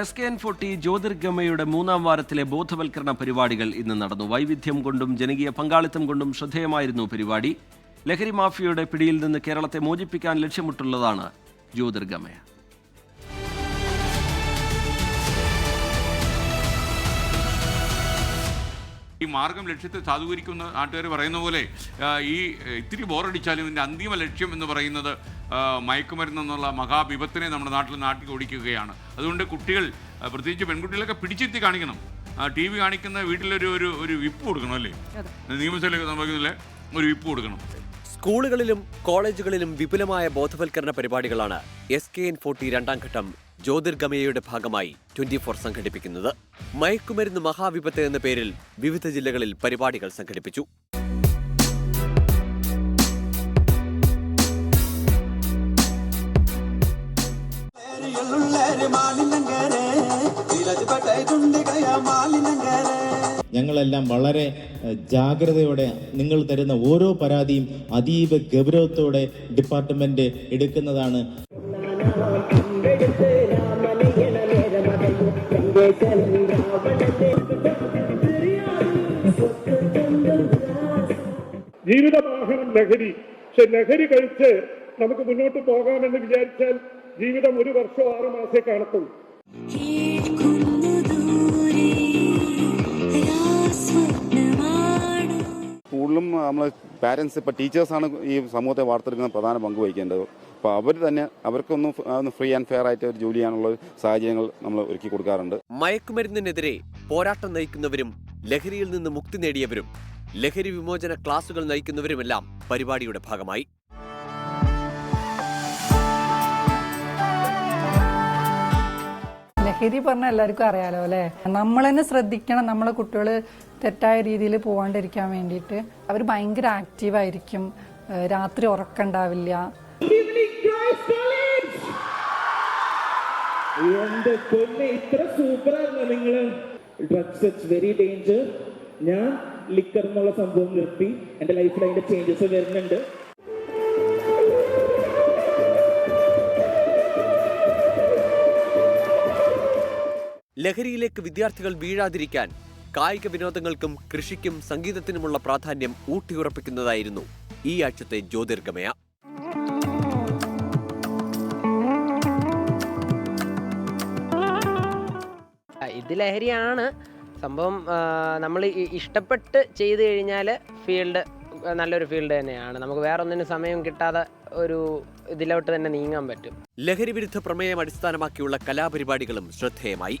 S K N forty മൂന്നാം വാരത്തിലെ ബോധവൽക്കരണ പരിപാടികൾ ഇന്ന് നടന്നു. വൈവിധ്യം കൊണ്ടും ജനകീയ പങ്കാളിത്തം കൊണ്ടും ശ്രദ്ധേയമായിരുന്നു പരിപാടി. ലഹരി മാഫിയയുടെ പിടിയിൽ നിന്ന് കേരളത്തെ മോചിപ്പിക്കാൻ ലക്ഷ്യമിട്ടുള്ളതാണ് ജ്യോതിർഗമയ ഈ മാർഗം ലക്ഷ്യത്തെ സാധൂകരിക്കുന്ന നാട്ടുകാർ പറയുന്ന പോലെ ഈ ഇത്തിരി ബോറടിച്ചാലും ഇതിന്റെ അന്തിമ ലക്ഷ്യം എന്ന് പറയുന്നത് മയക്കുമരുന്നെന്നുള്ള മയക്കുമരുന്ന് എന്നുള്ള മഹാവിപത്തിനെ നമ്മുടെ നാട്ടിൽ നാട്ടിൽ ഓടിക്കുകയാണ് അതുകൊണ്ട് കുട്ടികൾ പ്രത്യേകിച്ച് പെൺകുട്ടികളൊക്കെ പിടിച്ചെത്തി കാണിക്കണം. ടി വി കാണിക്കുന്ന വീട്ടിലൊരു ഒരു ഒരു വിപ്പ് കൊടുക്കണം അല്ലേ? നിയമസഭയിലൊക്കെ സംഭവിക്കുന്നില്ലേ ഒരു വിപ്പ് കൊടുക്കണം. സ്കൂളുകളിലും കോളേജുകളിലും വിപുലമായ ബോധവൽക്കരണ പരിപാടികളാണ് എസ് കെ എൻ ഫോർട്ടി രണ്ടാം ഘട്ടം ജ്യോതിർഗമയയുടെ ഭാഗമായി ട്വന്റി ഫോർ സംഘടിപ്പിക്കുന്നത്. മയക്കുമരുന്ന് മഹാവിപത്ത് എന്ന പേരിൽ വിവിധ ജില്ലകളിൽ പരിപാടികൾ സംഘടിപ്പിച്ചു. ഞങ്ങളെല്ലാം വളരെ ജാഗ്രതയോടെ നിങ്ങൾ തരുന്ന ഓരോ പരാതിയും അതീവ ഗൗരവത്തോടെ ഡിപ്പാർട്ട്മെന്റ് എടുക്കുന്നതാണ്. ജീവിതവാഹനം ലഹരി. പക്ഷെ ലഹരി കഴിച്ച് നമുക്ക് മുന്നോട്ട് പോകാമെന്ന് വിചാരിച്ചാൽ ജീവിതം ഒരു വർഷം ആറു മാസേ കാണത്തുള്ളൂ സ്കൂളിലും നമ്മൾ പാരൻസ് ഇപ്പോൾ ടീച്ചേഴ്സാണ് ഈ സമൂഹത്തെ വാർത്തെടുക്കുന്ന പ്രധാന പങ്ക് വഹിക്കേണ്ടത്. അപ്പോൾ അവർ തന്നെ അവർക്കൊന്നും ഫ്രീ ആൻഡ് ഫെയർ ആയിട്ട് ഒരു ജോലി ചെയ്യാനുള്ള സാഹചര്യങ്ങൾ നമ്മൾ ഒരുക്കി കൊടുക്കാറുണ്ട്. മയക്കുമരുന്നിനെതിരെ പോരാട്ടം നയിക്കുന്നവരും ലഹരിയിൽ നിന്ന് മുക്തി നേടിയവരും ലഹരി വിമോചന ക്ലാസുകൾ നയിക്കുന്നവരുമെല്ലാം പരിപാടിയുടെ ഭാഗമായി. ലഹരി പറഞ്ഞാൽ എല്ലാവർക്കും അറിയാലോ അല്ലെ? നമ്മൾ തന്നെ ശ്രദ്ധിക്കണം നമ്മളെ കുട്ടികൾ തെറ്റായ രീതിയിൽ പോകാണ്ടിരിക്കാൻ വേണ്ടിയിട്ട്. അവർ ഭയങ്കര ആക്റ്റീവായിരിക്കും രാത്രി ഉറക്കണ്ടാവില്ല. ഇത്ര വെരി ഡേഞ്ചർ ഞാൻ ലിക്കർ എന്നുള്ള സംഭവം നിർത്തി. എന്റെ ലൈഫിൽ അതിന്റെ ചേഞ്ചസ് വരുന്നുണ്ട്. ലഹരിയിലേക്ക് വിദ്യാർത്ഥികൾ വീഴാതിരിക്കാൻ കായിക വിനോദങ്ങൾക്കും കൃഷിക്കും സംഗീതത്തിനുമുള്ള പ്രാധാന്യം ഊട്ടിയുറപ്പിക്കുന്നതായിരുന്നു ഈ ആഴ്ചത്തെ ജ്യോതിർഗമയ. ഇത് ലഹരിയാണ്. സംഭവം നമ്മൾ ഇഷ്ടപ്പെട്ട് ചെയ്തു കഴിഞ്ഞാൽ ഫീൽഡ് നല്ലൊരു ഫീൽഡ് തന്നെയാണ്. നമുക്ക് വേറെ ഒന്നിനും സമയം കിട്ടാതെ ഒരു ഇതിലോട്ട് തന്നെ നീങ്ങാൻ പറ്റും. ലഹരി വിരുദ്ധ പ്രമേയം അടിസ്ഥാനമാക്കിയുള്ള കലാപരിപാടികളും ശ്രദ്ധേയമായി.